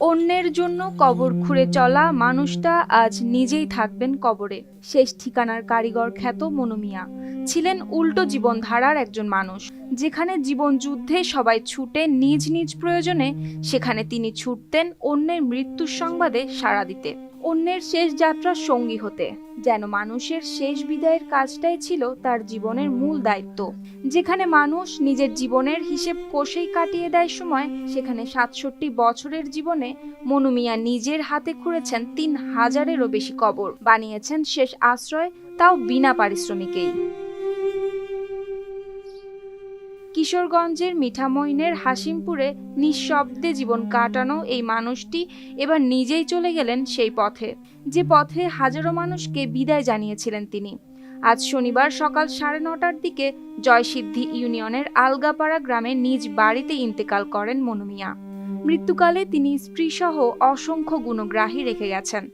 অন্যের জন্য কবর খুঁড়ে চলা মানুষটা আজ নিজেই থাকবেন কবরে। শেষ ঠিকানার কারিগর খ্যাত মনোমিয়া। ছিলেন উল্টো জীবনধারার একজন মানুষ। যেখানে জীবন যুদ্ধে সবাই ছুটে নিজ নিজ প্রয়োজনে, সেখানে তিনি ছুটতেন অন্যের মৃত্যুর সংবাদে সাড়া দিতে। অন্যের শেষ যাত্রার সঙ্গী হতে, যেন মানুষের শেষ বিদায়ের কাজটাই ছিল তার জীবনের মূল দায়িত্ব। যেখানে মানুষ নিজের জীবনের হিসেব কষেই কাটিয়ে দেয় সময়, সেখানে সাতষট্টি বছরের জীবনে মনুমিয়া নিজের হাতে খুঁড়েছেন তিন হাজারেরও বেশি কবর, বানিয়েছেন শেষ আশ্রয়, তাও বিনা পারিশ্রমিকেই। কিশোরগঞ্জের মিঠামইনের হাসিমপুরে নিঃশব্দে জীবন কাটানো এই মানুষটি এবার নিজেই চলে গেলেন সেই পথে। যে পথে হাজারো মানুষকে বিদায় জানিয়েছিলেন তিনি। আজ শনিবার সকাল সাড়ে নটার দিকে জয়সিদ্ধি ইউনিয়নের আলগাপাড়া গ্রামে নিজ বাড়িতে ইন্তেকাল করেন মনুমিয়া মৃত্যুকালে তিনি স্ত্রীসহ অসংখ্য গুণগ্রাহী রেখে গেছেন।